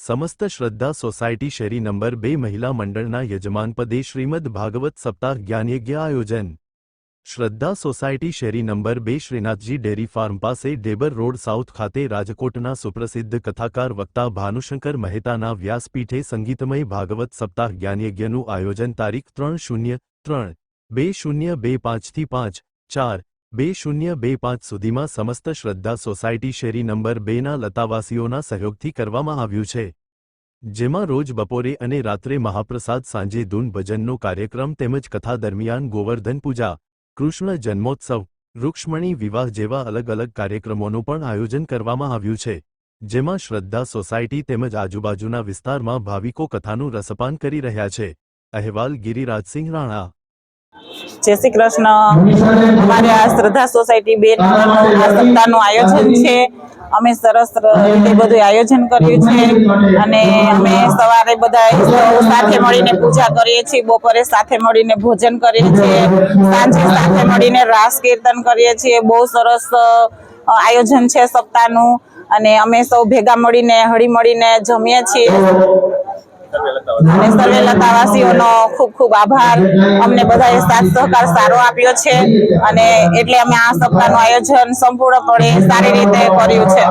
સમસ્ત શ્રદ્ધા સોસાયટી શેરી નંબર બે મહિલા મંડળના યજમાનપદે શ્રીમદ ભાગવત સપ્તાહ જ્ઞાનયજ્ઞ આયોજન. શ્રદ્ધા સોસાયટી શેરી નંબર બે શ્રીનાથજી ડેરી ફાર્મ પાસે ડેબર રોડ સાઉથ ખાતે રાજકોટના સુપ્રસિદ્ધ કથાકાર વક્તા ભાનુશંકર મહેતાના વ્યાસપીઠે સંગીતમય ભાગવત સપ્તાહ જ્ઞાનયજ્ઞનું આયોજન તારીખ ત્રણ શૂન્ય ત્રણ બે શૂન્ય બે પાંચથી પાંચ ચાર બે શૂન્ય બે પાંચ સુધીમાં સમસ્ત શ્રદ્ધા સોસાયટી શેરી નંબર બેના લતાવાસીઓના સહયોગથી કરવામાં આવ્યું છે. જેમાં રોજ બપોરે અને રાત્રે મહાપ્રસાદ, સાંજે ધૂન ભજનનો કાર્યક્રમ તેમજ કથા દરમિયાન ગોવર્ધન પૂજા, કૃષ્ણ જન્મોત્સવ, રૂક્ષ્મણી વિવાહ જેવા અલગ અલગ કાર્યક્રમોનું પણ આયોજન કરવામાં આવ્યું છે. જેમાં શ્રદ્ધા સોસાયટી તેમજ આજુબાજુના વિસ્તારમાં ભાવિકો કથાનું રસપાન કરી રહ્યા છે. અહેવાલ ગિરિરાજસિંહ રાણા જય શ્રી કૃષ્ણ. અમારે આ શ્રદ્ધા સોસાયટી બે નંબરનું સપ્તાહનું આયોજન છે. અમે સરસ રીતે બધું આયોજન કર્યું છે. અને અમે સવારે બધા સાથે મળીને પૂજા કરીએ છીએ. બપોરે સાથે મળીને ભોજન કરીએ છીએ. સાંજે સાથે મળીને રાસ કીર્તન કરીએ છીએ. બહુ સરસ આયોજન છે સપ્તાહનું. અને અમે સૌ ભેગા મળીને હળી મળીને જમીએ છીએ. અને સર્વે લતાવાસીઓનો ખૂબ ખૂબ આભાર. અમને બધાએ સાથ સહકાર સારો આપ્યો છે અને એટલે અમે આ સપ્તાહનું આયોજન સંપૂર્ણપણે સારી રીતે કર્યું છે.